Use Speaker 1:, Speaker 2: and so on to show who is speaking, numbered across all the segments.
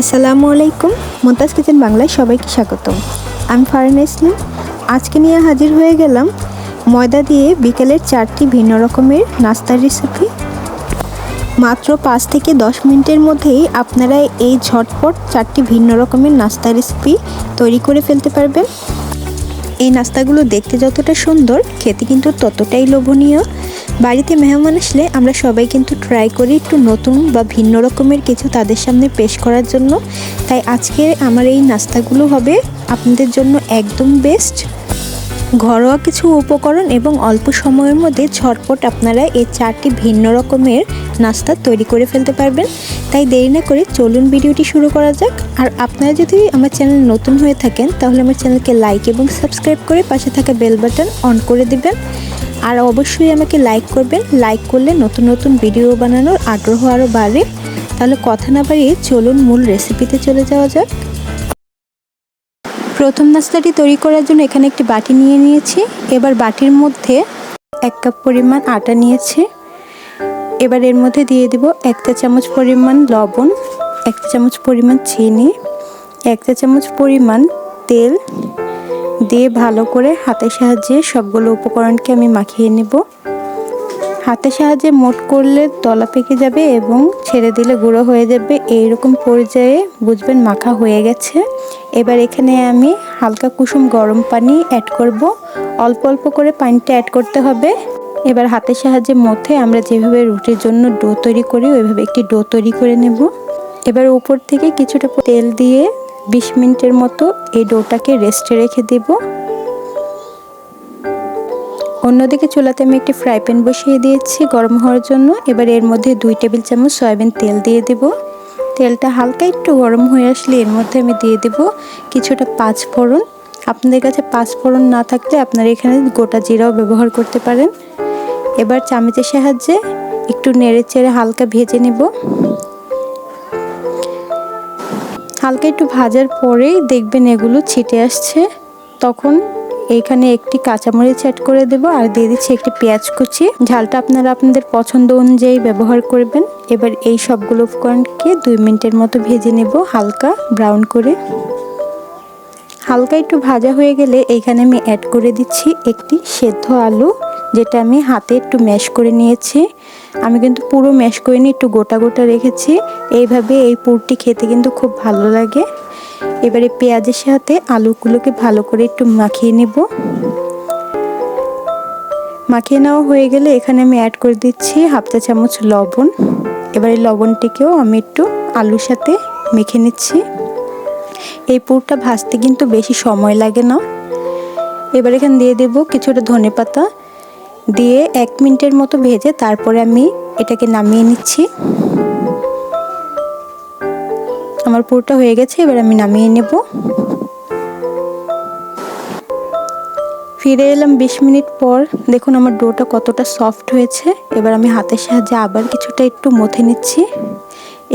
Speaker 1: আসসালামু আলাইকুম। মুমতাজ কিচেন বাংলায় সবাইকে স্বাগত আমি ফারিন ইসলাম আজকে নিয়ে হাজির হয়ে গেলাম ময়দা দিয়ে বিকেলের চারটি ভিন্ন রকমের নাস্তার রেসিপি মাত্র পাঁচ থেকে দশ মিনিটের মধ্যেই আপনারা এই ঝটপট চারটি ভিন্ন রকমের নাস্তা রেসিপি তৈরি করে ফেলতে পারবেন। এই নাস্তাগুলো দেখতে যতটা সুন্দর, খেতে কিন্তু ততটাই লোভনীয়। বাড়িতে মেহমান আসলে আমরা সবাই কিন্তু ট্রাই করি একটু নতুন বা ভিন্ন রকমের কিছু তাদের সামনে পেশ করার জন্য। তাই আজকে আমার এই নাস্তাগুলো হবে আপনাদের জন্য একদম বেস্ট ঘরোয়া কিছু উপকরণ এবং অল্প সময়ের মধ্যে ঝটপট আপনারা এই চারটি ভিন্ন রকমের নাস্তা তৈরি করে ফেলতে পারবেন। তাই দেরি না করে চলুন ভিডিওটি শুরু করা যাক। আর আপনারা যদি আমার চ্যানেল নতুন হয়ে থাকেন, তাহলে আমার চ্যানেলকে লাইক এবং সাবস্ক্রাইব করে পাশে থাকা বেল বাটন অন করে দেবেন। আর অবশ্যই আমাকে লাইক করবেন। লাইক করলে নতুন নতুন ভিডিও বানানোর আগ্রহ আরও বাড়ে। তাহলে কথা না বাড়িয়ে চলুন মূল রেসিপিতে চলে যাওয়া যাক। প্রথম নাস্তাটি তৈরি করার জন্য এখানে একটি বাটি নিয়ে নিয়েছি। এবার বাটির মধ্যে এক কাপ পরিমাণ আটা নিয়েছি। এবার এর মধ্যে দিয়ে দিব এক চা চামচ পরিমাণ লবণ, এক চা চামচ পরিমাণ চিনি, এক চা চামচ পরিমাণ তেল দিয়ে ভালো করে হাতের সাহায্যে সবগুলো উপকরণকে আমি মাখিয়ে নেব। হাতের সাহায্যে মোট করলে তলা পেকে যাবে এবং ছেড়ে দিলে গুঁড়ো হয়ে যাবে। এইরকম পর্যায়ে বুঝবেন মাখা হয়ে গেছে। এবার এখানে আমি হালকা কুসুম গরম পানি অ্যাড করব। অল্প অল্প করে পানিটা অ্যাড করতে হবে। এবার হাতের সাহায্যে মধ্যে আমরা যেভাবে রুটির জন্য ডো তৈরি করি, ওইভাবে একটি ডো তৈরি করে নেব। এবার উপর থেকে কিছুটা তেল দিয়ে বিশ মিনিটের মতো এই ডোটাকে রেস্টে রেখে দেবো। অন্যদিকে চুলাতে আমি একটি ফ্রাই প্যান বসিয়ে দিয়েছি গরম হওয়ার জন্য। এবার এর মধ্যে দুই টেবিল চামচ সয়াবিন তেল দিয়ে দেব। তেলটা হালকা একটু গরম হয়ে আসলে এর মধ্যে আমি দিয়ে দেব কিছুটা পাঁচ ফোড়ন আপনাদের কাছে পাঁচ ফোড়ন না থাকলে আপনারা এখানে গোটা জিরাও ব্যবহার করতে পারেন। এবার চামচের সাহায্যে একটু নেড়ে চেড়ে হালকা ভেজে নেব। হালকা একটু ভাজার পরেই দেখবেন এগুলো ছিটে আসছে। তখন এইখানে একটি কাঁচামরিচ অ্যাড করে দেব। আর দিয়ে দিচ্ছি একটি পেঁয়াজ কুচি। ঝালটা আপনারা আপনাদের পছন্দ অনুযায়ী ব্যবহার করবেন। এবার এই সবগুলো উপকরণকে দুই মিনিটের মতো ভেজে নেব হালকা ব্রাউন করে। হালকা একটু ভাজা হয়ে গেলে এইখানে আমি অ্যাড করে দিচ্ছি একটি সেদ্ধ আলু, যেটা আমি হাতে একটু ম্যাশ করে নিয়েছি। আমি কিন্তু পুরো ম্যাশ করে নিয়ে একটু গোটা গোটা রেখেছি। এইভাবে এই পুরটি খেতে কিন্তু খুব ভালো লাগে। এবারে পেঁয়াজের সাথে আলুগুলোকে ভালো করে একটু মাখিয়ে নেব। মাখিয়ে নেওয়া হয়ে গেলে এখানে আমি অ্যাড করে দিচ্ছি হাফ চা চামচ লবণ। এবারে লবণটিকেও আমি একটু আলুর সাথে মেখে নিচ্ছি। এই পুরটা ভাজতে কিন্তু বেশি সময় লাগে না। এবার এখানে দিয়ে দেব কিছুটা ধনে পাতা। দিয়ে এক মিনিটের মতো ভেজে তারপরে আমি এটাকে নামিয়ে নিচ্ছি। আমার পুরোটা হয়ে গেছে, এবার আমি নামিয়ে নেব। ফিরে এলাম বিশ মিনিট পর। দেখুন আমার ডোটা কতটা সফট হয়েছে। এবার আমি হাতের সাহায্যে আবার কিছুটা একটু মথে নিচ্ছি।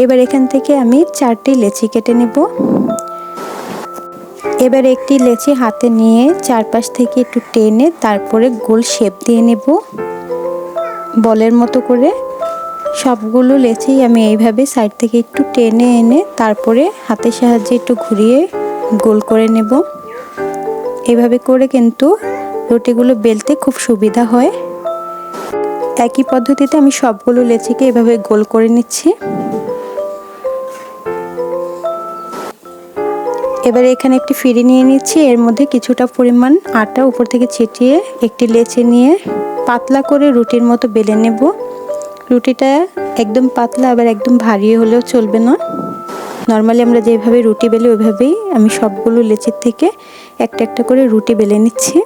Speaker 1: এবার এখান থেকে আমি চারটি লেচি কেটে নেব। এবার একটি লেচি হাতে নিয়ে চারপাশ থেকে একটু টেনে তারপরে গোল শেপ দিয়ে নেব। বলের মতো করে। সবগুলো লেচেই আমি এইভাবে সাইড থেকে একটু টেনে এনে তারপরে হাতের সাহায্যে একটু ঘুরিয়ে গোল করে নেব। এভাবে করে কিন্তু রুটিগুলো বেলতে খুব সুবিধা হয়। একই পদ্ধতিতে আমি সবগুলো লেচিকে এভাবে গোল করে নিচ্ছি। এবার এখানে একটি ফিরি নিয়ে নিচ্ছি। এর মধ্যে কিছুটা পরিমাণ আটা উপর থেকে ছিটিয়ে একটি লেচে নিয়ে পাতলা করে রুটির মতো বেলে নেব। রুটিটা একদম পাতলা, আবার একদম ভারী হলেও চলবে না। নর্মালি আমরা যেভাবে রুটি বেলি, ওইভাবেই আমি সবগুলো লেচির থেকে একটা একটা করে রুটি বেলে নিচ্ছি।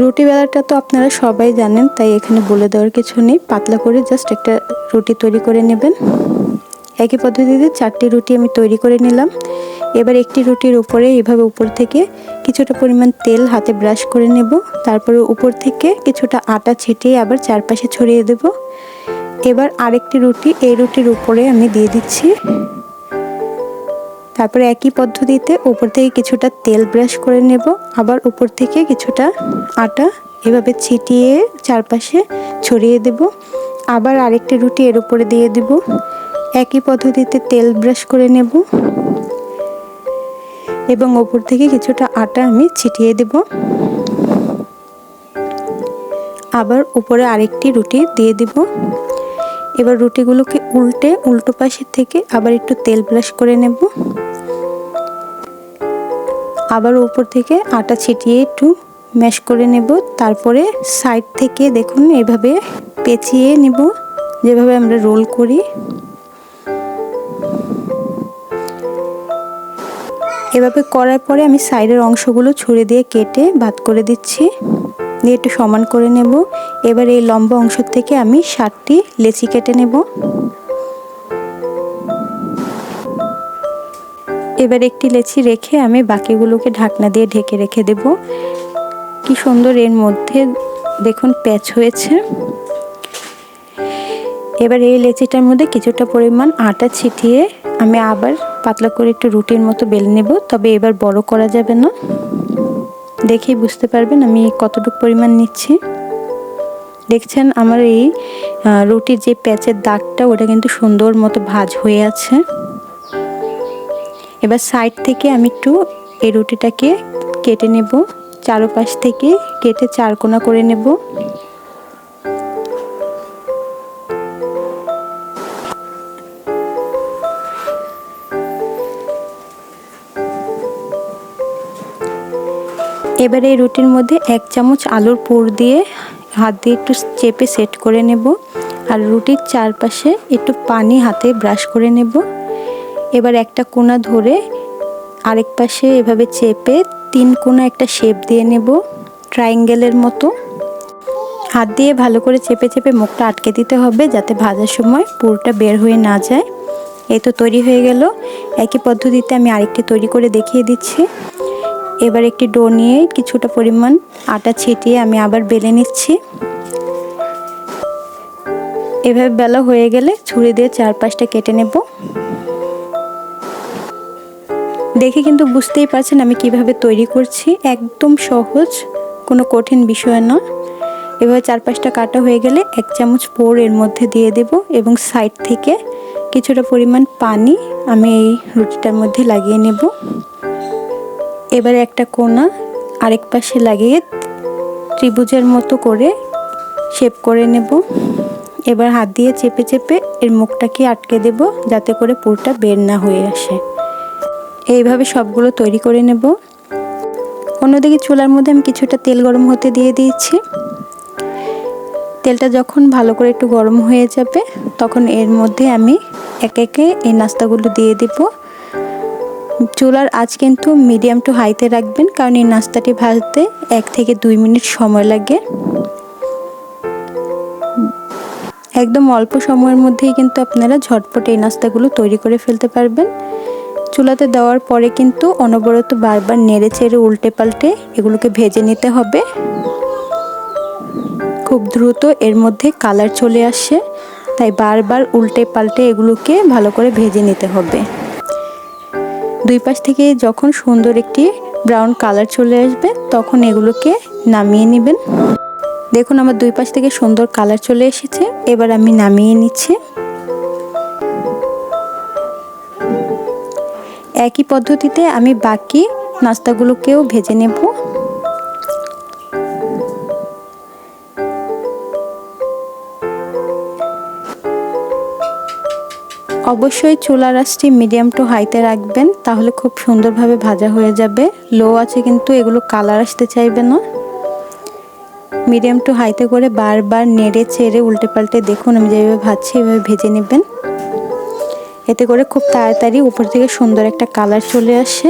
Speaker 1: রুটি বেলাটা তো আপনারা সবাই জানেন, তাই এখানে বলে দেওয়ার কিছু নেই। পাতলা করে জাস্ট একটা রুটি তৈরি করে নেবেন। একই পদ্ধতিতে চারটি রুটি আমি তৈরি করে নিলাম। এবার একটি রুটির উপরে এভাবে উপর থেকে কিছুটা পরিমাণ তেল হাতে ব্রাশ করে নেব। তারপরে উপর থেকে কিছুটা আটা ছিটিয়ে আবার চারপাশে ছড়িয়ে দেব। এবার আরেকটি রুটি, এই রুটির উপরে আমি দিয়ে দিচ্ছি। তারপরে একই পদ্ধতিতে উপর থেকে কিছুটা তেল ব্রাশ করে নেব। আবার উপর থেকে কিছুটা আটা এভাবে ছিটিয়ে চারপাশে ছড়িয়ে দেব। আবার আরেকটি রুটি এর উপরে দিয়ে দিব। একই পদ্ধতিতে তেল ব্রাশ করে নেব। এবং ওপর থেকে কিছুটা আটা আমি ছিটিয়ে দেব। আবার উপরে আরেকটি রুটি দিয়ে দিব। এবার রুটিগুলোকে উল্টে উল্টো পাশের থেকে আবার একটু তেল ব্রাশ করে নেব। আবার উপর থেকে আটা ছিটিয়ে একটু ম্যাশ করে নেব। তারপরে সাইড থেকে দেখুন এভাবে পেঁচিয়ে নেব। যেভাবে আমরা রোল করি। এভাবে করার পরে আমি সাইডের অংশগুলো ছুরি দিয়ে কেটে ভাত করে দিচ্ছি। দিয়ে একটু সমান করে নেব। এবার এই লম্বা অংশ থেকে আমি ষাটটি লেচি কেটে নেব। এবার একটি লেচি রেখে আমি বাকিগুলোকে ঢাকনা দিয়ে ঢেকে রেখে দেব। কি সুন্দর এর মধ্যে দেখুন প্যাচ হয়েছে। এবার এই লেচিটার মধ্যে কিছুটা পরিমাণ আটা ছিটিয়ে আমি আবার পাতলা করে একটু রুটির মতো বেলে নেব, তবে এবার বড় করা যাবে না। দেখেই বুঝতে পারবেন আমি কতটুকু পরিমাণ নিচ্ছি। দেখছেন আমার এই রুটির যে প্যাচের দাগটা, ওটা কিন্তু সুন্দর মতো ভাজ হয়ে আছে। এবার সাইড থেকে আমি একটু এই রুটিটাকে কেটে নেব। চারোপাশ থেকে কেটে চারকোনা করে নেব। এবারে এই রুটির মধ্যে এক চামচ আলুর পুর দিয়ে হাত দিয়ে একটু চেপে সেট করে নেব। আর রুটির চারপাশে একটু পানি হাতে ব্রাশ করে নেব। এবার একটা কোনা ধরে আরেক পাশে এভাবে চেপে তিন কোনা একটা শেপ দিয়ে নেব ট্রায়াঙ্গেলের মতো। হাত দিয়ে ভালো করে চেপে চেপে মুখটা আটকে দিতে হবে যাতে ভাজার সময় পুরোটা বের হয়ে না যায়। এই তো তৈরি হয়ে গেল। একই পদ্ধতিতে আমি আরেকটি তৈরি করে দেখিয়ে দিচ্ছি। এবার একটি ডো নিয়ে কিছুটা পরিমাণ আটা ছিটিয়ে আমি আবার বেলে নিচ্ছি। এভাবে বেলা হয়ে গেলে ছুরি দিয়ে চারপাশটা কেটে নেব। দেখে কিন্তু বুঝতেই পারছেন আমি কীভাবে তৈরি করছি। একদম সহজ, কোনো কঠিন বিষয় না। এভাবে চারপাশটা কাটা হয়ে গেলে এক চামচ পোর এর মধ্যে দিয়ে দেব এবং সাইড থেকে কিছুটা পরিমাণ পানি আমি এই রুটিটার মধ্যে লাগিয়ে নেব। এবারে একটা কোনা আরেক পাশে লাগিয়ে ত্রিভুজের মতো করে শেপ করে নেব। এবার হাত দিয়ে চেপে চেপে এর মুখটাকে আটকে দেব যাতে করে পুরটা বের না হয়ে আসে। এইভাবে সবগুলো তৈরি করে নেব। অন্যদিকে চুলার মধ্যে আমি কিছুটা তেল গরম হতে দিয়ে দিয়েছি। তেলটা যখন ভালো করে একটু গরম হয়ে যাবে, তখন এর মধ্যে আমি একে একে এই নাস্তাগুলো দিয়ে দেবো। চুলার আজ কিন্তু মিডিয়াম টু হাইতে রাখবেন, কারণ এই নাস্তাটি ভাজতে এক থেকে দুই মিনিট সময় লাগে। একদম অল্প সময়ের মধ্যেই কিন্তু আপনারা ঝটপট এই নাস্তাগুলো তৈরি করে ফেলতে পারবেন। চুলাতে দেওয়ার পরে কিন্তু অনবরত বারবার নেড়ে চেড়ে উল্টে পাল্টে এগুলোকে ভেজে নিতে হবে। খুব দ্রুত এর মধ্যে কালার চলে আসে, তাই বারবার উল্টে পাল্টে এগুলোকে ভালো করে ভেজে নিতে হবে। দুই পাশ থেকে যখন সুন্দর একটি ব্রাউন কালার চলে আসবে, তখন এগুলোকে নামিয়ে নেবেন। দেখুন আমার দুই পাশ থেকে সুন্দর কালার চলে এসেছে। এবার আমি নামিয়ে নিচ্ছি। একই পদ্ধতিতে আমি বাকি নাস্তাগুলোকেও ভেজে নেব। অবশ্যই চুলার আঁচটি মিডিয়াম টু হাইতে রাখবেন, তাহলে খুব সুন্দরভাবে ভাজা হয়ে যাবে। লো আছে কিন্তু এগুলো কালার আসতে চাইবে না। মিডিয়াম টু হাইতে করে বারবার নেড়ে চেড়ে উল্টে পাল্টে দেখুন, আমি যেভাবে ভাজছি এভাবে ভেজে নেবেন। এতে করে খুব তাড়াতাড়ি উপর থেকে সুন্দর একটা কালার চলে আসে।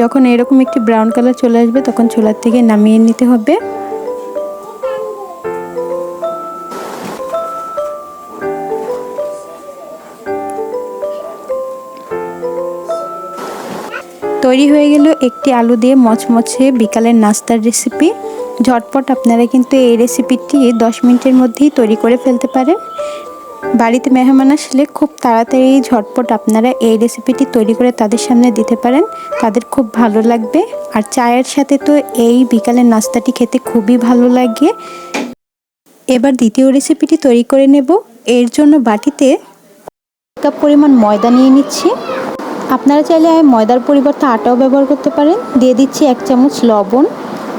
Speaker 1: যখন এরকম একটি ব্রাউন কালার চলে আসবে, তখন চুলার থেকে নামিয়ে নিতে হবে। তৈরি হয়ে গেল একটি আলু দিয়ে মচমচে বিকালের নাস্তার রেসিপি ঝটপট আপনারা কিন্তু এই রেসিপিটি দশ মিনিটের মধ্যেই তৈরি করে ফেলতে পারেন। বাড়িতে মেহমান আসলে খুব তাড়াতাড়ি ঝটপট আপনারা এই রেসিপিটি তৈরি করে তাদের সামনে দিতে পারেন। তাদের খুব ভালো লাগবে। আর চায়ের সাথে তো এই বিকালের নাস্তাটি খেতে খুবই ভালো লাগে। এবার দ্বিতীয় রেসিপিটি তৈরি করে নেব। এর জন্য বাটিতে কাপ পরিমাণ ময়দা নিয়ে নিচ্ছি। আপনারা চাইলে ময়দার পরিবর্তে আটাও ব্যবহার করতে পারেন। দিয়ে দিচ্ছি এক চামচ লবণ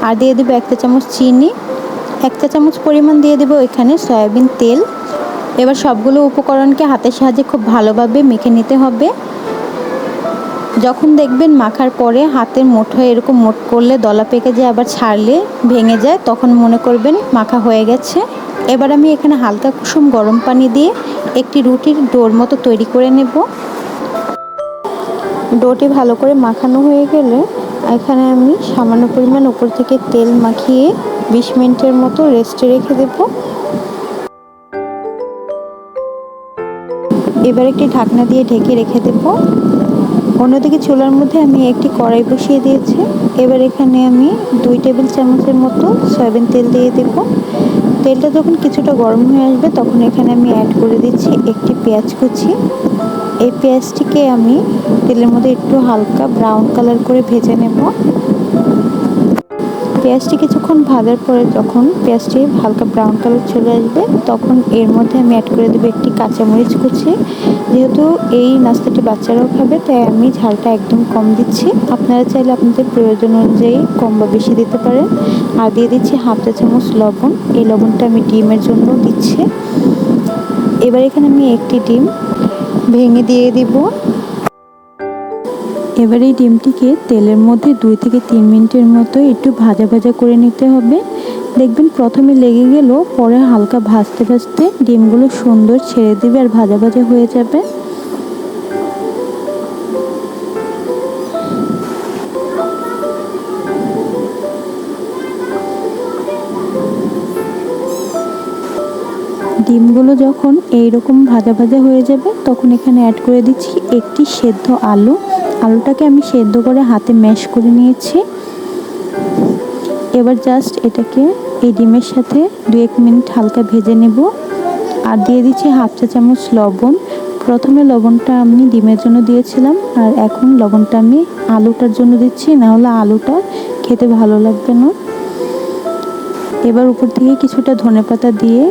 Speaker 1: আর দিয়ে দেবো একটা চামচ চিনি। একটা চামচ পরিমাণ দিয়ে দেবো এখানে সয়াবিন তেল। এবার সবগুলো উপকরণকে হাতের সাহায্যে খুব ভালোভাবে মেখে নিতে হবে। যখন দেখবেন মাখার পরে হাতের মুঠো এরকম মোট করলে দলা পেকে যায়, আবার ছাড়লে ভেঙে যায়, তখন মনে করবেন মাখা হয়ে গেছে। এবার আমি এখানে হালকা কুসুম গরম পানি দিয়ে একটি রুটির ডোর মতো তৈরি করে নেব। ডোটি ভালো করে মাখানো হয়ে গেলে এখানে আমি সামান্য পরিমাণ উপর থেকে তেল মাখিয়ে বিশ মিনিটের মতো রেস্টে রেখে দেবো। এবার একটি ঢাকনা দিয়ে ঢেকে রেখে দেব। অন্যদিকে চুলার মধ্যে আমি একটি কড়াই বসিয়ে দিয়েছি। এবার এখানে আমি দুই টেবিল চামচের মতো সয়াবিন তেল দিয়ে দেব। তেলটা যখন কিছুটা গরম হয়ে আসবে, তখন এখানে আমি অ্যাড করে দিচ্ছি একটি পেঁয়াজ কুচি। এই পেঁয়াজটিকে আমি তেলের মধ্যে একটু হালকা ব্রাউন কালার করে ভেজে নেব। পেঁয়াজটি কিছুক্ষণ ভাজার পরে যখন পেঁয়াজটি হালকা ব্রাউন কালার চলে আসবে, তখন এর মধ্যে আমি অ্যাড করে দেবো একটি কাঁচামরিচ কুচি। যেহেতু এই নাস্তাটি বাচ্চারাও খাবে, তাই আমি ঝালটা একদম কম দিচ্ছি। আপনারা চাইলে আপনাদের প্রয়োজন অনুযায়ী কম বা বেশি দিতে পারেন। আর দিয়ে দিচ্ছি হাফ চা চামচ লবণ। এই লবণটা আমি ডিমের জন্য দিচ্ছি। এবার এখানে আমি একটি ডিম ভেঙে দিয়ে দিব। এবার এই ডিমটিকে তেলের মধ্যে দুই থেকে তিন মিনিটের মতো একটু ভাজা ভাজা করে নিতে হবে। দেখবেন প্রথমে লেগে গেল পরে হালকা ভাজতে ভাজতে ডিমগুলো সুন্দর ছেড়ে দেবে আর ভাজা ভাজা হয়ে যাবে। ডিমগুলো যখন এইরকম ভাজা ভাজা হয়ে যাবে, তখন এখানে অ্যাড করে দিচ্ছি একটি সেদ্ধ আলু। আলুটাকে আমি সেদ্ধ করে হাতে ম্যাশ করে নিয়েছি। এবার জাস্ট এটাকে এই ডিমের সাথে দু এক মিনিট হালকা ভেজে নেব। আর দিয়ে দিচ্ছি হাফ চা চামচ লবণ। প্রথমে লবণটা আমি ডিমের জন্য দিয়েছিলাম, আর এখন লবণটা আমি আলুটার জন্য দিচ্ছি, না হলে আলুটা খেতে ভালো লাগবে না। এবার উপর থেকে কিছুটা ধনে পাতা দিয়ে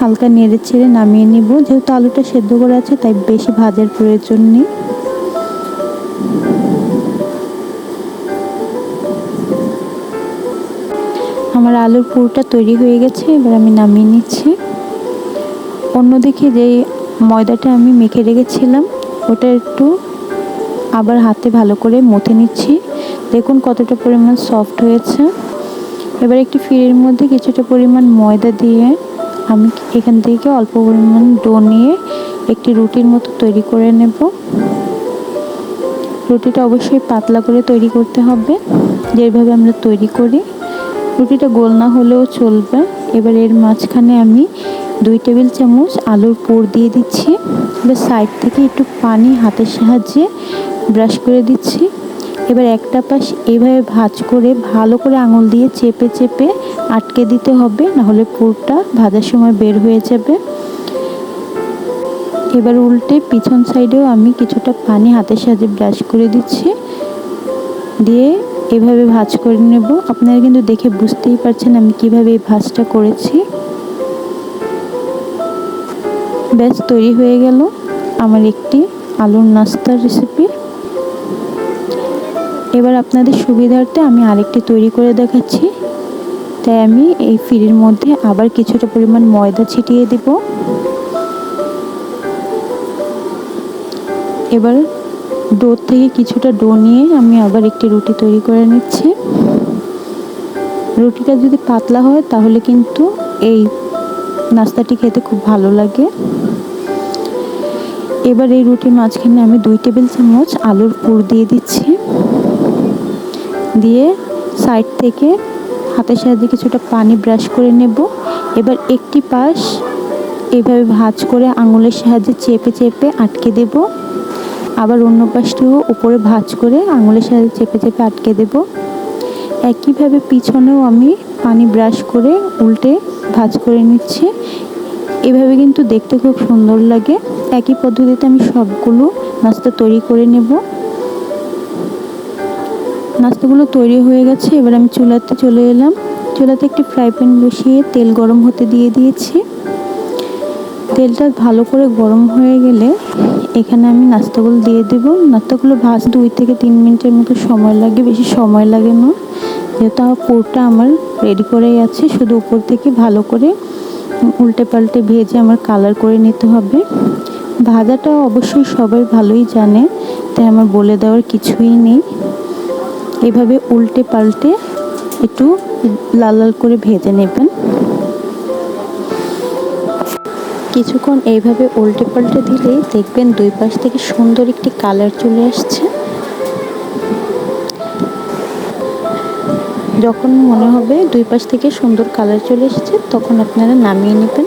Speaker 1: হালকা নেড়ে ছেড়ে নামিয়ে নিব। যেহেতু আলুটা সেদ্ধ করে আছে, তাই বেশি ভাজার প্রয়োজন নেই। আমার আলুর পুরোটা তৈরি হয়ে গেছে, এবার আমি নামিয়ে নিচ্ছি। অন্যদিকে যে ময়দাটা আমি মেখে রেখেছিলাম, ওটা একটু আবার হাতে ভালো করে মথে নিচ্ছি। দেখুন কতটা পরিমাণ সফট হয়েছে। এবার একটি ফিরের মধ্যে কিছুটা পরিমাণ ময়দা দিয়ে আমি এখান থেকে অল্প পরিমাণ ডো নিয়ে একটি রুটির মতো তৈরি করে নেব। রুটিটা অবশ্যই পাতলা করে তৈরি করতে হবে। যেভাবে আমরা তৈরি করি, রুটিটা গোল না হলেও চলবে। এবার এর মাঝখানে আমি দুই টেবিল চামচ আলুর পুর দিয়ে দিচ্ছি। এবার সাইড থেকে একটু পানি হাতের সাহায্যে ব্রাশ করে দিচ্ছি। এবার একটা পাশ এভাবে ভাজ করে ভালো করে আঙুল দিয়ে চেপে চেপে আটকে দিতে হবে, নাহলে পুরটা ভাজার সময় বের হয়ে যাবে। এবার উল্টে পিছন সাইডেও আমি কিছুটা পানি হাতের সাহায্যে ব্রাশ করে দিচ্ছি। দিয়ে এভাবে ভাজ করে নেব। আপনারা কিন্তু দেখে বুঝতেই পারছেন আমি কীভাবে এই ভাজটা করেছি। ব্যাস, তৈরি হয়ে গেল আমার একটি আলুর নাস্তার রেসিপি এবার আপনাদের সুবিধার্থে আমি আরেকটি তৈরি করে দেখাচ্ছি। তাই আমি এই ফিরির মধ্যে আবার কিছুটা পরিমাণ ময়দা ছিটিয়ে দেব। এবার ডো থেকে কিছুটা ডো নিয়ে আমি আবার একটি রুটি তৈরি করে নিচ্ছি। রুটিটা যদি পাতলা হয় তাহলে কিন্তু এই নাস্তাটি খেতে খুব ভালো লাগে। এবার এই রুটির মাঝখানে আমি দুই টেবিল চামচ আলুর পুর দিয়ে দিচ্ছি। দিয়ে সাইড থেকে হাতের সাহায্যে কিছুটা পানি ব্রাশ করে নেব। এবার একটি পাশ এভাবে ভাজ করে আঙুলের সাহায্যে চেপে চেপে আটকে দেব। আবার অন্য পাশটিও উপরে ভাজ করে আঙুলের সাহায্যে চেপে চেপে আটকে দেব। একইভাবে পিছনেও আমি পানি ব্রাশ করে উল্টে ভাজ করে নিচ্ছি। এভাবে কিন্তু দেখতে খুব সুন্দর লাগে। একই পদ্ধতিতে আমি সবগুলো নাস্তা তৈরি করে নেব। নাস্তাগুলো তৈরি হয়ে গেছে, এবার আমি চুলাতে চলে এলাম। চুলাতে একটি ফ্রাই প্যান বসিয়ে তেল গরম হতে দিয়ে দিয়েছি। তেলটা ভালো করে গরম হয়ে গেলে এখানে আমি নাস্তাগুলো দিয়ে দেব। নাস্তাগুলো ভাজ দুই থেকে তিন মিনিটের মতো সময় লাগে, বেশি সময় লাগে না। যেহেতু আমার পুরটা আমার রেডি করেই আছে, শুধু উপর থেকে ভালো করে উল্টে পাল্টে ভেজে আমার কালার করে নিতে হবে। ভাজাটা অবশ্যই সবাই ভালোই জানে, তাই আমার বলে দেওয়ার কিছুই নেই। এভাবে উল্টে পাল্টে একটু লাল লাল করে ভেজে নেবেন। কিছুক্ষণ এইভাবে উল্টে পাল্টে দিলেই দেখবেন দুই পাশ থেকে সুন্দর একটি কালার চলে আসছে। যখন মনে হবে দুই পাশ থেকে সুন্দর কালার চলে এসেছে, তখন আপনারা নামিয়ে নেবেন।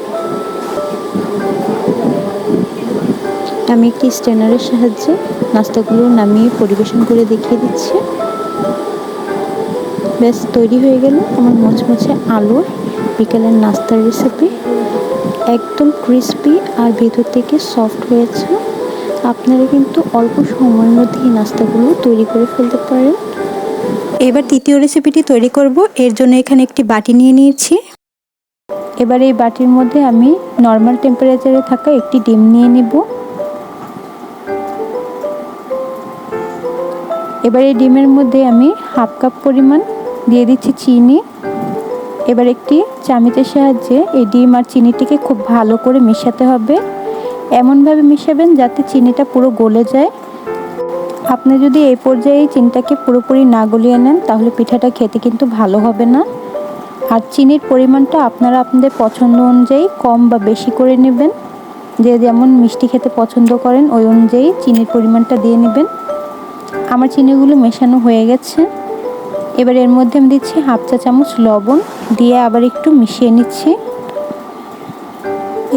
Speaker 1: আমি একটি স্ট্যানারের সাহায্যে নাস্তাগুলো নামিয়ে পরিবেশন করে দেখিয়ে দিচ্ছি। ব্যাস, তৈরি হয়ে গেল আমার মচমচে আলুর বিকেলের নাস্তার রেসিপি একদম ক্রিস্পি আর ভেতর থেকে সফট হয়েছে। আপনারা কিন্তু অল্প সময়ের মধ্যে এই নাস্তাগুলো তৈরি করে ফেলতে পারেন।
Speaker 2: এবার তৃতীয় রেসিপিটি তৈরি করব। এর জন্য এখানে একটি বাটি নিয়ে নিয়েছি।
Speaker 1: এবার এই বাটির মধ্যে আমি নর্মাল টেম্পারেচারে থাকা একটি ডিম নিয়ে নেব। এবার এই ডিমের মধ্যে আমি হাফ কাপ পরিমাণ দিয়ে দিচ্ছি চিনি। এবার একটি চামিচের সাহায্যে এই ডিম আর চিনিটিকে খুব ভালো করে মেশাতে হবে। এমনভাবে মেশাবেন যাতে চিনিটা পুরো গলে যায়। আপনি যদি এই পর্যায়ে চিনিটাকে পুরোপুরি না গলিয়ে নেন, তাহলে পিঠাটা খেতে কিন্তু ভালো হবে না। আর চিনির পরিমাণটা আপনারা আপনাদের পছন্দ অনুযায়ী কম বা বেশি করে নেবেন। যে যেমন মিষ্টি খেতে পছন্দ করেন, ওই অনুযায়ী চিনির পরিমাণটা দিয়ে নেবেন। আমার চিনিগুলো মেশানো হয়ে গেছে। এবার এর মধ্যে আমি দিচ্ছি হাফ চা চামচ লবণ, দিয়ে আবার একটু মিশিয়ে নিচ্ছি।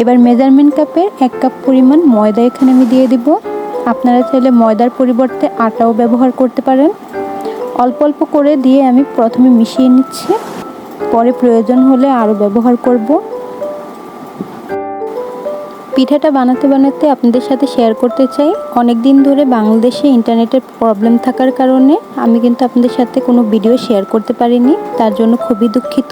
Speaker 1: এবার মেজারমেন্ট কাপের এক কাপ পরিমাণ ময়দা এখানে আমি দিয়ে দিব। আপনারা চাইলে ময়দার পরিবর্তে আটাও ব্যবহার করতে পারেন। অল্প অল্প করে দিয়ে আমি প্রথমে মিশিয়ে নিচ্ছি। পরে প্রয়োজন হলে আরও ব্যবহার করব। পিঠাটা বানাতে বানাতে আপনাদের সাথে শেয়ার করতে চাই। অনেক দিন ধরে বাংলাদেশে ইন্টারনেটের প্রবলেম থাকার কারণে আমি কিন্তু আপনাদের সাথে কোনো ভিডিও শেয়ার করতে পারিনি, তার জন্য খুবই দুঃখিত।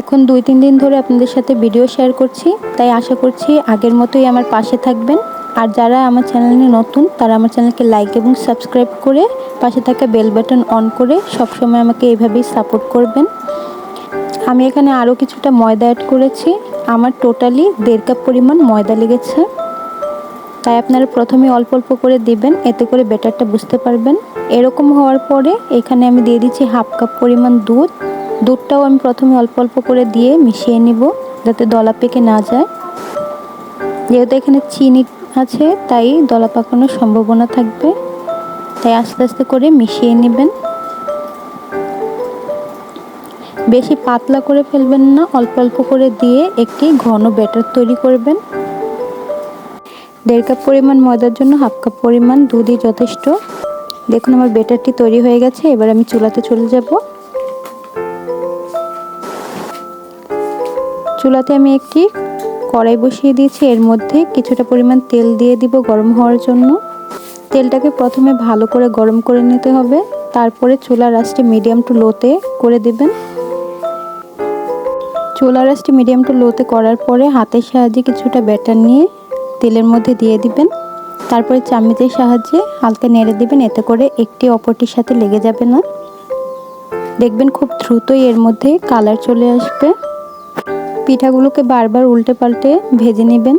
Speaker 1: এখন দুই তিন দিন ধরে আপনাদের সাথে ভিডিও শেয়ার করছি, তাই আশা করছি আগের মতোই আমার পাশে থাকবেন। আর যারা আমার চ্যানেলে নতুন, তারা আমার চ্যানেলকে লাইক এবং সাবস্ক্রাইব করে পাশে থাকা বেল বাটন অন করে সবসময় আমাকে এইভাবেই সাপোর্ট করবেন। আমি এখানে আরও কিছুটা ময়দা অ্যাড করেছি। আমার টোটালি দেড় কাপ পরিমাণ ময়দা লেগেছে। তাই আপনারা প্রথমে অল্প অল্প করে দিবেন, এতে করে বেটারটা বুঝতে পারবেন। এরকম হওয়ার পরে এখানে আমি দিয়ে দিচ্ছি হাফ কাপ পরিমাণ দুধ। দুধটাও আমি প্রথমে অল্প অল্প করে দিয়ে মিশিয়ে নিব, যাতে দলা পেকে না যায়। যেহেতু এখানে চিনি আছে, তাই দলা পাকানোর সম্ভাবনা থাকবে। তাই আস্তে আস্তে করে মিশিয়ে নেবেন। বেশি পাতলা করে ফেলবেন না, অল্প অল্প করে দিয়ে একটি ঘন ব্যাটার তৈরি করবেন। দেড় কাপ পরিমাণ ময়দার জন্য হাফ কাপ পরিমাণ দুধই যথেষ্ট। দেখুন আমার ব্যাটারটি তৈরি হয়ে গেছে, এবার আমি চুলাতে চলে যাব। চুলাতে আমি একটি কড়াই বসিয়ে দিয়েছি। এর মধ্যে কিছুটা পরিমাণ তেল দিয়ে দিব গরম হওয়ার জন্য। তেলটাকে প্রথমে ভালো করে গরম করে নিতে হবে। তারপরে চুলার আঁচটি মিডিয়াম টু লোতে করে দেবেন। চুলার আঁচটি মিডিয়াম টু লোতে করার পরে হাতের সাহায্যে কিছুটা ব্যাটার নিয়ে তেলের মধ্যে দিয়ে দিবেন। তারপরে চামচের সাহায্যে হালকা নেড়ে দিবেন। এতে করে একটি অপরটির সাথে লেগে যাবে না। দেখবেন খুব দ্রুতই এর মধ্যে কালার চলে আসবে। পিঠাগুলোকে বারবার উল্টে পাল্টে ভেজে নেবেন।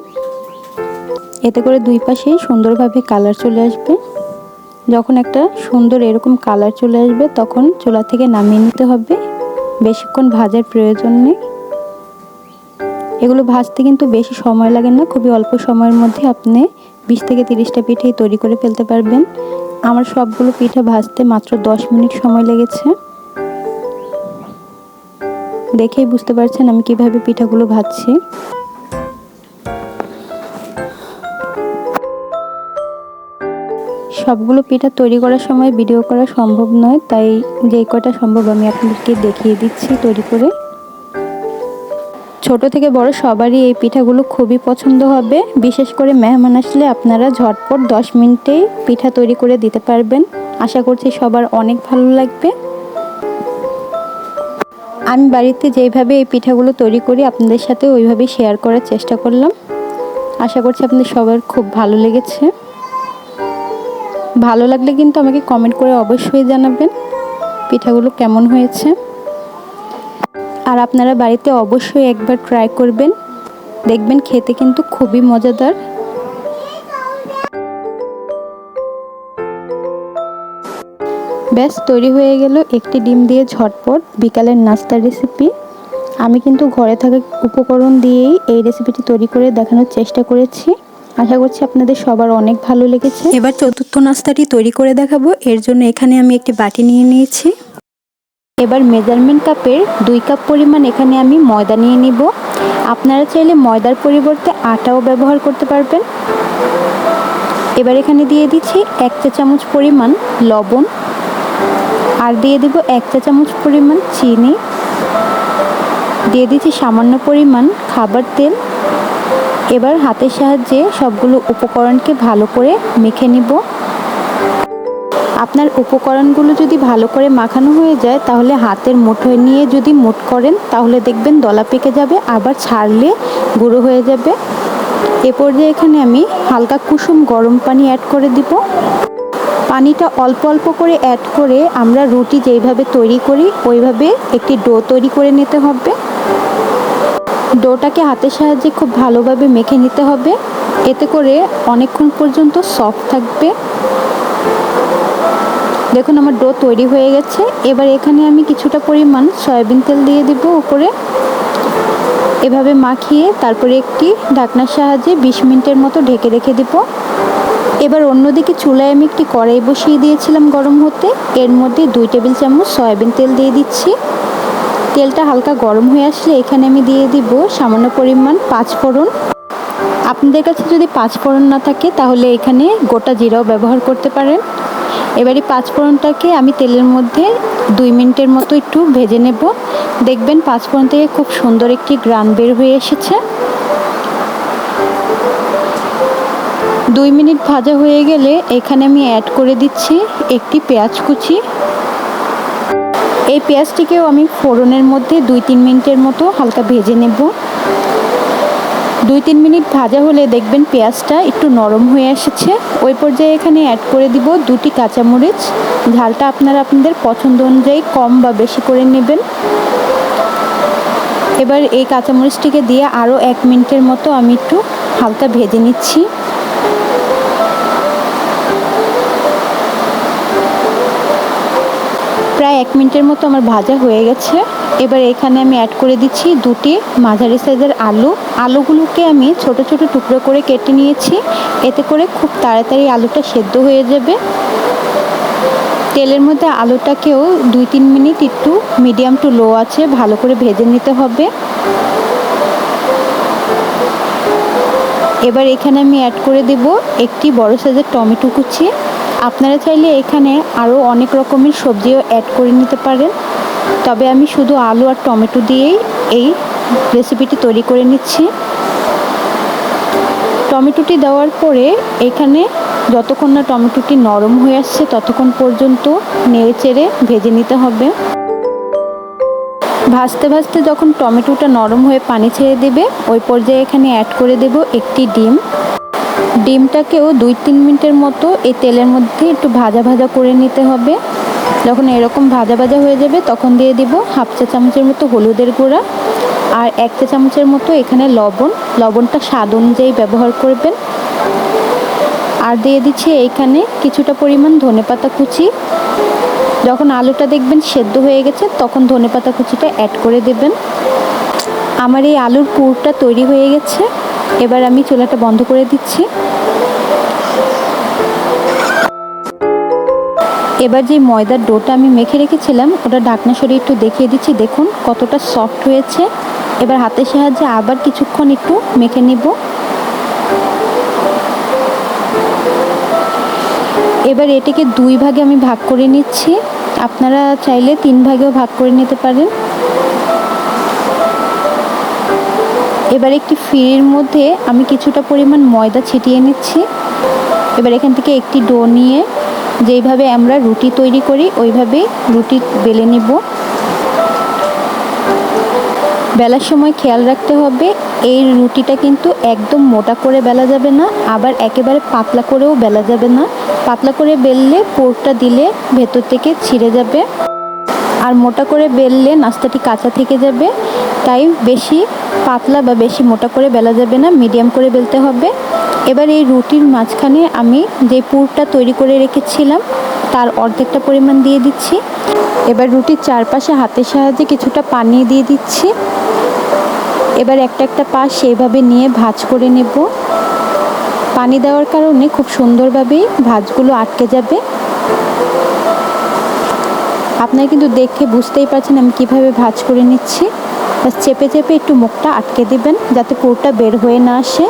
Speaker 1: এতে করে দুই পাশেই সুন্দরভাবে কালার চলে আসবে। যখন একটা সুন্দর এরকম কালার চলে আসবে, তখন চুলা থেকে নামিয়ে নিতে হবে। বেশিক্ষণ ভাজার প্রয়োজন নেই। এগুলো ভাজতে কিন্তু বেশি সময় লাগে না। খুবই অল্প সময়ের মধ্যে আপনি বিশ থেকে তিরিশটা পিঠেই তৈরি করে ফেলতে পারবেন। আমার সবগুলো পিঠা ভাজতে মাত্র দশ মিনিট সময় লেগেছে। দেখেই বুঝতে পারছেন আমি কীভাবে পিঠাগুলো ভাজছি। সবগুলো পিঠা তৈরি করার সময় ভিডিও করা সম্ভব নয়, তাই যে কটা সম্ভব আমি আপনাদেরকে দেখিয়ে দিচ্ছি তৈরি করে। ছোট থেকে বড় সবারই এই পিঠাগুলো খুবই পছন্দ হবে। বিশেষ করে মেহমান আসলে আপনারা ঝটপট দশ মিনিটেই পিঠা তৈরি করে দিতে পারবেন। আশা করছি সবার অনেক ভালো লাগবে। আমি বাড়িতে যেইভাবে এই পিঠাগুলো তৈরি করি, আপনাদের সাথে ওইভাবেই শেয়ার করার চেষ্টা করলাম। আশা করছি আপনাদের সবার খুব ভালো লেগেছে। ভালো লাগলে কিন্তু আমাকে কমেন্ট করে অবশ্যই জানাবেন পিঠাগুলো কেমন হয়েছে। আর আপনারা বাড়িতে অবশ্যই একবার ট্রাই করবেন। দেখবেন খেতে কিন্তু খুবই মজাদার। ব্যাস, তৈরি হয়ে গেল একটি ডিম দিয়ে ঝটপট বিকালের নাস্তার রেসিপি আমি কিন্তু ঘরে থাকা উপকরণ দিয়েই এই রেসিপিটি তৈরি করে দেখানোর চেষ্টা করেছি। আশা করছি আপনাদের সবার অনেক ভালো লেগেছে। এবার চতুর্থ নাস্তাটি তৈরি করে দেখাবো। এর জন্য এখানে আমি একটি বাটি নিয়ে নিয়েছি। এবার মেজারমেন্ট কাপের দুই কাপ পরিমাণ এখানে আমি ময়দা নিয়ে নিব। আপনারা চাইলে ময়দার পরিবর্তে আটাও ব্যবহার করতে পারবেন। এবার এখানে দিয়ে দিচ্ছি এক চা চামচ পরিমাণ লবণ। আর দিয়ে দিব এক চা চামচ পরিমাণ চিনি। দিয়ে দিচ্ছি সামান্য পরিমাণ খাবার তেল। এবার হাতের সাহায্যে সবগুলো উপকরণকে ভালো করে মেখে নিব। আপনার উপকরণগুলো যদি ভালো করে মাখানো হয়ে যায়, তাহলে হাতের মুঠোয় নিয়ে যদি মুট করেন, তাহলে দেখবেন দলা পেকে যাবে, আবার ছাড়লে গুঁড়ো হয়ে যাবে। এ পর্যায়ে এখানে আমি হালকা কুসুম গরম পানি অ্যাড করে দিব। পানিটা অল্প অল্প করে অ্যাড করে আমরা রুটি যেইভাবে তৈরি করি, ওইভাবে একটি ডো তৈরি করে নিতে হবে। ডোটাকে হাতের সাহায্যে খুব ভালোভাবে মেখে নিতে হবে। এতে করে অনেকক্ষণ পর্যন্ত সফট থাকবে। দেখুন আমার ডো তৈরি হয়ে গেছে। এবার এখানে আমি কিছুটা পরিমাণ সয়াবিন তেল দিয়ে দিব উপরে। এভাবে মাখিয়ে তারপরে একটি ঢাকনার সাহায্যে বিশ মিনিটের মতো ঢেকে রেখে দিব। এবার অন্যদিকে চুলায় আমি একটি কড়াই বসিয়ে দিয়েছিলাম গরম হতে। এর মধ্যে দুই টেবিল চামচ সয়াবিন তেল দিয়ে দিচ্ছি। তেলটা হালকা গরম হয়ে আসলে এখানে আমি দিয়ে দিব সামান্য পরিমাণ পাঁচ ফোড়ন। আপনাদের কাছে যদি পাঁচ ফোড়ন না থাকে তাহলে এখানে গোটা জিরাও ব্যবহার করতে পারেন। এবারে পাঁচ ফোড়নটাকে আমি তেলের মধ্যে দুই মিনিটের মতো একটু ভেজে নেব। দেখবেন পাঁচ ফোড়ন থেকে খুব সুন্দর একটি গ্রান বের হয়ে এসেছে। দুই মিনিট ভাজা হয়ে গেলে এখানে আমি অ্যাড করে দিচ্ছি একটি পেঁয়াজ কুচি। এই পেঁয়াজটিকেও আমি ফোড়নের মধ্যে দুই তিন মিনিটের মতো হালকা ভেজে নেব। দুই তিন মিনিট ভাজা হলে দেখবেন পেঁয়াজটা একটু নরম হয়ে এসেছে। ওই পর্যায়ে এখানে অ্যাড করে দিব দুটি কাঁচামরিচ। ঝালটা আপনারা আপনাদের পছন্দ অনুযায়ী কম বা বেশি করে নেবেন। এবার এই কাঁচামরিচটিকে দিয়ে আরও এক মিনিটের মতো আমি একটু হালকা ভেজে নিচ্ছি। এক মিনিটের মতো আমার ভাজা হয়ে গেছে। এবার এখানে আমি অ্যাড করে দিচ্ছি দুটি মাঝারি সাইজের আলু। আলুগুলোকে আমি ছোট ছোট টুকরো করে কেটে নিয়েছি। এতে করে খুব তাড়াতাড়ি আলুটা সেদ্ধ হয়ে যাবে। তেলের মধ্যে আলুটাকেও দুই তিন মিনিট একটু মিডিয়াম টু লো আছে, ভালো করে ভেজে নিতে হবে। এবার এখানে আমি অ্যাড করে দেব একটি বড় সাইজের টমেটো কুচি। আপনারা চাইলে এখানে আরও অনেক রকমের সবজিও অ্যাড করে নিতে পারেন। তবে আমি শুধু আলু আর টমেটো দিয়েই এই রেসিপিটি তৈরি করে নিচ্ছি। টমেটোটি দেওয়ার পরে এখানে যতক্ষণ না টমেটোটি নরম হয়ে আসছে, ততক্ষণ পর্যন্ত নেড়ে চেড়ে ভেজে নিতে হবে। ভাজতে ভাজতে যখন টমেটোটা নরম হয়ে পানি ছেড়ে দেবে, ওই পর্যায়ে এখানে অ্যাড করে দেব একটি ডিম। ডিমটাকেও দুই তিন মিনিটের মতো এই তেলের মধ্যে একটু ভাজা ভাজা করে নিতে হবে। যখন এরকম ভাজা ভাজা হয়ে যাবে, তখন দিয়ে দিব হাফ চা চামচের মতো হলুদের গুঁড়া আর এক চা চামচের মতো এখানে লবণ। লবণটা স্বাদ অনুযায়ী ব্যবহার করবেন। আর দিয়ে দিচ্ছি এইখানে কিছুটা পরিমাণ ধনেপাতা কুচি। যখন আলুটা দেখবেন সেদ্ধ হয়ে গেছে, তখন ধনেপাতা কুচিটা অ্যাড করে দেবেন। আমার এই আলুর পুরটা তৈরি হয়ে গেছে। এবার আমি চুলাটা বন্ধ করে দিচ্ছি। এবার যে ময়দার ডোটা আমি মেখে রেখেছিলাম, ওটা ঢাকনা সরিয়ে একটু দেখিয়ে দিচ্ছি। দেখুন কতটা সফট হয়েছে। এবার হাতের সাহায্যে আবার কিছুক্ষণ একটু মেখে নিব। এবার এটাকে দুই ভাগে আমি ভাগ করে নিচ্ছি। আপনারা চাইলে তিন ভাগেও ভাগ করে নিতে পারেন। এবার একটি ফিরির মধ্যে আমি কিছুটা পরিমাণ ময়দা ছিটিয়ে নিচ্ছি। এবার এখান থেকে একটি ডো নিয়ে যেইভাবে আমরা রুটি তৈরি করি ওইভাবেই রুটি বেলে নিব। বেলার সময় খেয়াল রাখতে হবে, এই রুটিটা কিন্তু একদম মোটা করে বেলা যাবে না, আবার একেবারে পাতলা করেও বেলা যাবে না। পাতলা করে বেললে পোরটা দিলে ভেতর থেকে ছিঁড়ে যাবে। আর মোটা করে বেললে নাস্তাটি কাঁচা থেকে যাবে। তাই বেশি পাতলা বা বেশি মোটা করে বেলা যাবে না মিডিয়াম করে বেলতে হবে। এবার এই রুটির মাঝখানে আমি যে পুরটা তৈরি করে রেখেছিলাম, তার অর্ধেকটা পরিমাণ দিয়ে দিচ্ছি। এবার রুটির চারপাশে হাতের সাহায্যে কিছুটা পানি দিয়ে দিচ্ছি। এবার একটা একটা পাশ সেইভাবে নিয়ে ভাজ করে নেব। পানি দেওয়ার কারণে খুব সুন্দরভাবেই ভাজগুলো আটকে যাবে। আপনারা কিন্তু দেখে বুঝতেই পারছেন আমি কীভাবে ভাজ করে নিচ্ছি। চেপে চেপে একটু মুখটা আটকে দিবেন যাতে পুরটা বের হয়ে না আসে।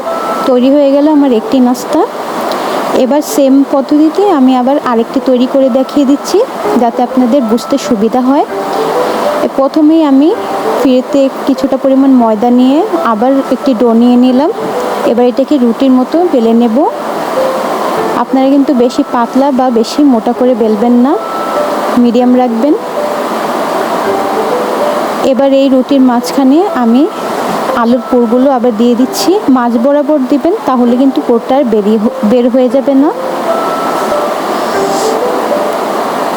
Speaker 1: তৈরি হয়ে গেল আমার একটি নাস্তা। এবার সেম পদ্ধতিতে আমি আবার আরেকটি তৈরি করে দেখিয়ে দিচ্ছি, যাতে আপনাদের বুঝতে সুবিধা হয়। প্রথমেই আমি ফিরেতে কিছুটা পরিমাণ ময়দা নিয়ে আবার একটি ডো নিয়ে নিলাম। এবার এটাকে রুটির মতো বেলে নেব। আপনারা কিন্তু বেশি পাতলা বা বেশি মোটা করে বেলবেন না। মিডিয়াম রাখবেন। এবার এই রুটির মাঝখানে আমি আলুর পুরগুলো আবার দিয়ে দিচ্ছি। মাছ বরাবর দিবেন, তাহলে কিন্তু পুরটা আর বেরিয়ে বের হয়ে যাবে না।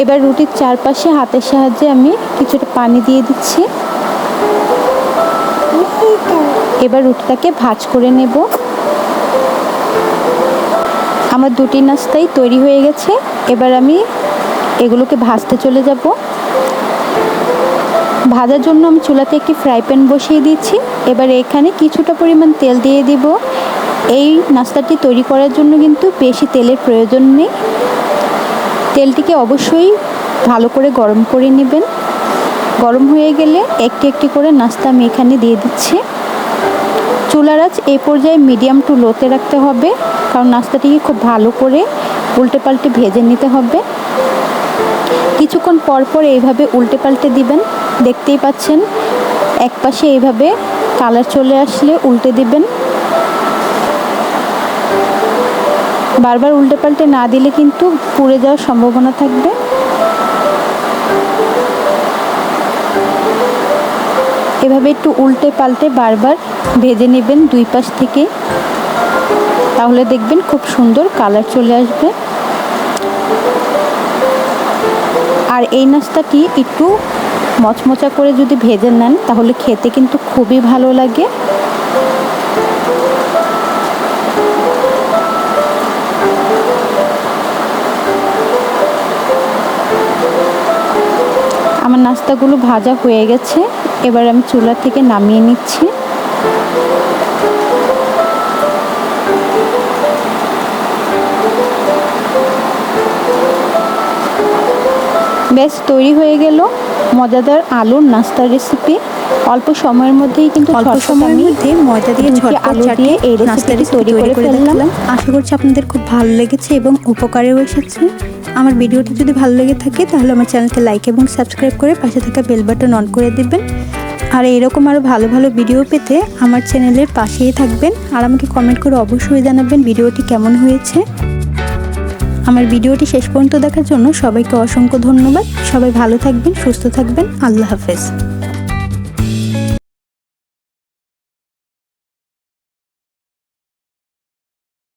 Speaker 1: এবার রুটির চারপাশে হাতের সাহায্যে আমি কিছুটা পানি দিয়ে দিচ্ছি। এবার রুটিটাকে ভাজ করে নেব। আমার দুটি নাস্তাই তৈরি হয়ে গেছে। এবার আমি এগুলোকে ভাজতে চলে যাব। ভাজার জন্য আমি চুলাতে একটি ফ্রাই প্যান বসিয়ে দিচ্ছি। এবার এখানে কিছুটা পরিমাণ তেল দিয়ে দিব। এই নাস্তাটি তৈরি করার জন্য কিন্তু বেশি তেলের প্রয়োজন নেই। তেলটিকে অবশ্যই ভালো করে গরম করে নেবেন। গরম হয়ে গেলে একটি একটি করে নাস্তা আমি এখানে দিয়ে দিচ্ছি। চুলার আঁচ এই পর্যায়ে মিডিয়াম টু লোতে রাখতে হবে, কারণ নাস্তাটিকে খুব ভালো করে উল্টে পাল্টে ভেজে নিতে হবে। কিছুক্ষণ পর পর এইভাবে উল্টে পাল্টে দিবেন। দেখতেই পাচ্ছেন এক পাশে এইভাবে কালার চলে আসলে উল্টে দিবেন। বারবার উল্টে পাল্টে না দিলে কিন্তু পুড়ে যাওয়ার সম্ভাবনা থাকবে। এভাবে একটু উল্টে পাল্টে বারবার ভেজে নেবেন দুই পাশ থেকে। তাহলে দেখবেন খুব সুন্দর কালার চলে আসবে। আর এই নাস্তাটি একটু মচমচা করে যদি ভেজে নেন, তাহলে খেতে কিন্তু খুবই ভালো লাগে। আমার নাস্তাগুলো ভাজা হয়ে গেছে। এবার আমি চুলা থেকে নামিয়ে নিচ্ছি। বেশ, তৈরি হয়ে গেল। মজাদার আলুর নাস্তার রেসিপি অল্প সময়ের মধ্যেই কিন্তু
Speaker 3: অল্প সময়ের মধ্যে ময়দা দিয়ে
Speaker 1: আলু দিয়ে এই রেসিপিটি তৈরি করে ফেললাম।
Speaker 3: আশা করছি আপনাদের খুব ভালো লেগেছে এবং উপকারেও এসেছে। আমার ভিডিওটি যদি ভালো লেগে থাকে তাহলে আমার চ্যানেলকে লাইক এবং সাবস্ক্রাইব করে পাশে থাকা বেল বাটন অন করে দেবেন। আর এরকম আরও ভালো ভালো ভিডিও পেতে আমার চ্যানেলের পাশেই থাকবেন। আর আমাকে কমেন্ট করে অবশ্যই জানাবেন ভিডিওটি কেমন হয়েছে। আমার ভিডিওটি শেষ পর্যন্ত দেখার জন্য সবাইকে অসংখ্য ধন্যবাদ। সবাই ভালো থাকবেন, সুস্থ থাকবেন। আল্লাহ হাফেজ।